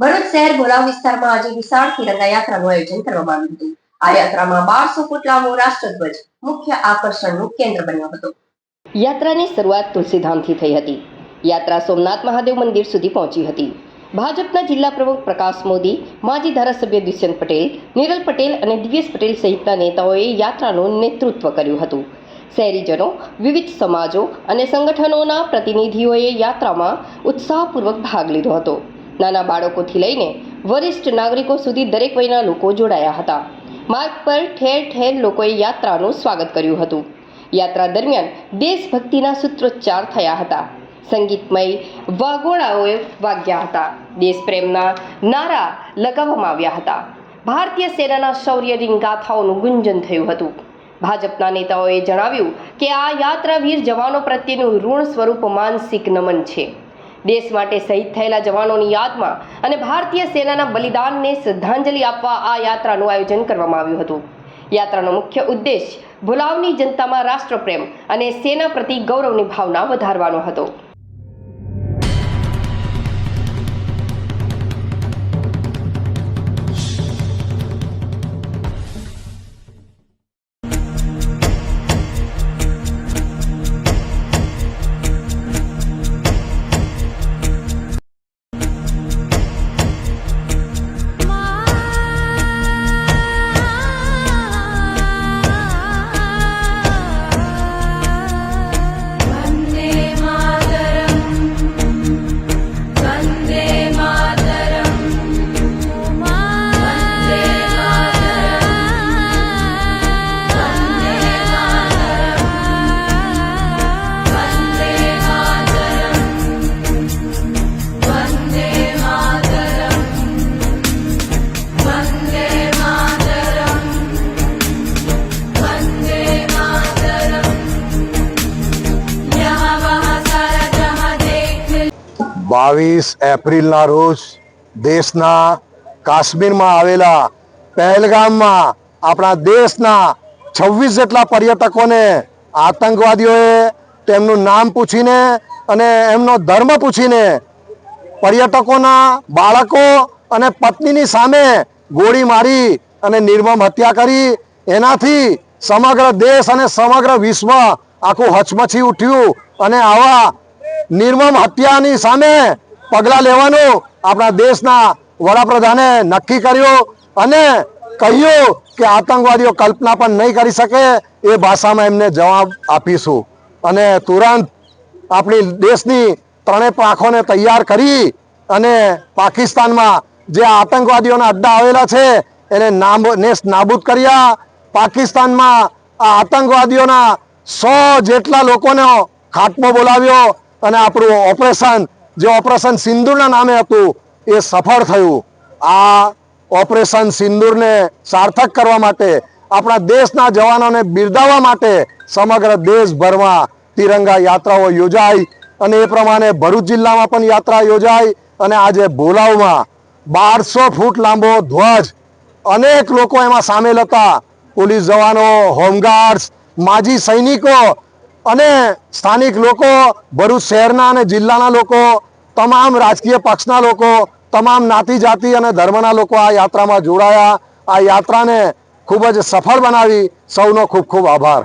ભરૂચ શહેર ભોલાવ વિસ્તારમાં આજે વિશાળ તિરંગા યાત્રાનું આયોજન કરવામાં આવ્યું હતું. આ યાત્રામાં બારસો ફૂટ લાંબો રાષ્ટ્રધ્વજ મુખ્ય આકર્ષણનું કેન્દ્ર બન્યો હતો. યાત્રાની શરૂઆત તુલસીધામથી થઈ હતી. યાત્રા સોમનાથ મહાદેવ મંદિર સુધી પહોંચી હતી. ભાજપના જિલ્લા પ્રમુખ પ્રકાશ મોદી, માજી ધારાસભ્ય દુષ્યંત પટેલ, નિરલ પટેલ અને દિવ્યેશ પટેલ સહિતના નેતાઓએ યાત્રાનું નેતૃત્વ કર્યું હતું. શહેરીજનો, વિવિધ સમાજો અને સંગઠનોના પ્રતિનિધિઓએ યાત્રામાં ઉત્સાહપૂર્વક ભાગ લીધો હતો. નાના બાળકોથી લઈને વરિષ્ઠ નાગરિકો સુધી દરેક વયના લોકો જોડાયા હતા. માર્ગ પર ઠેર ઠેર લોકોએ યાત્રાનું સ્વાગત કર્યું હતું. યાત્રા દરમિયાન દેશભક્તિના સૂત્રોચ્ચાર થયા હતા. સંગીતમય વાગોળાઓએ વાગ્યા હતા. દેશપ્રેમના નારા લગાવવામાં આવ્યા હતા. ભારતીય સેનાના શૌર્યની ગાથાઓનું ગુંજન થયું હતું. ભાજપના નેતાઓએ જણાવ્યું કે આ યાત્રા વીર જવાનો પ્રત્યેનું ઋણ સ્વરૂપ માનસિક નમન છે. દેશ માટે શહીદ થયેલા જવાનોની યાદમાં અને ભારતીય સેનાના બલિદાનને શ્રદ્ધાંજલિ આપવા આ યાત્રાનું આયોજન કરવામાં આવ્યું હતું. યાત્રાનો મુખ્ય ઉદ્દેશ ભુલાવની જનતામાં રાષ્ટ્રપ્રેમ અને સેના પ્રતિ ગૌરવની ભાવના વધારવાનો હતો. બાવીસ એપ્રિલના રોજ દેશના કાશ્મીરમાં આવેલા પહેલગામમાં આપણા દેશના છવ્વીસ જેટલા પર્યટકોને, આતંકવાદીઓએ તેમનું નામ પૂછીને અને એમનો ધર્મ પૂછીને પર્યટકોના બાળકો અને પત્નીની સામે ગોળી મારી અને નિર્મમ હત્યા કરી. એનાથી સમગ્ર દેશ અને સમગ્ર વિશ્વ આખું હચમચી ઉઠ્યું અને આવા નિર્મમ હત્યાની સામે પગલાં લેવાનું આપણા દેશના વડાપ્રધાને નક્કી કર્યું અને કહ્યું કે આતંકવાદીઓ કલ્પના પણ નહીં કરી શકે એ ભાષામાં એમને જવાબ આપીશું. અને તુરંત આપણી દેશની ત્રણેય પાંખોને તૈયાર કરી અને પાકિસ્તાનમાં જે આતંકવાદીઓના અડ્ડા આવેલા છે એને નેસ્ત નાબૂદ કર્યા. પાકિસ્તાનમાં આ આતંકવાદીઓના સો જેટલા લોકોનો ખાતમો બોલાવ્યો. અને આપણું ઓપરેશન, જે ઓપરેશન સિંદૂરના નામે હતું, એ સફળ થયું. આ ઓપરેશન સિંદૂરને સાર્થક કરવા માટે, આપણા દેશના જવાનોને બિરદાવવા માટે સમગ્ર દેશભરમાં તિરંગા યાત્રાઓ યોજાઈ. અને એ પ્રમાણે ભરૂચ જિલ્લામાં પણ યાત્રા યોજાઈ અને આજે ભોલાવમાં બારસો ફૂટ લાંબો ધ્વજ અનેક લોકો એમાં સામેલ હતા. પોલીસ જવાનો, હોમગાર્ડ્સ, માજી સૈનિકો અને સ્થાનિક લોકો, ભરૂચ શહેરના અને જિલ્લાના લોકો, તમામ રાજકીય પક્ષના લોકો, તમામ નાતી જાતિ અને ધર્મના લોકો આ યાત્રામાં જોડાયા. આ યાત્રાને ખૂબ જ સફળ બનાવી. સૌનો ખૂબ ખૂબ આભાર.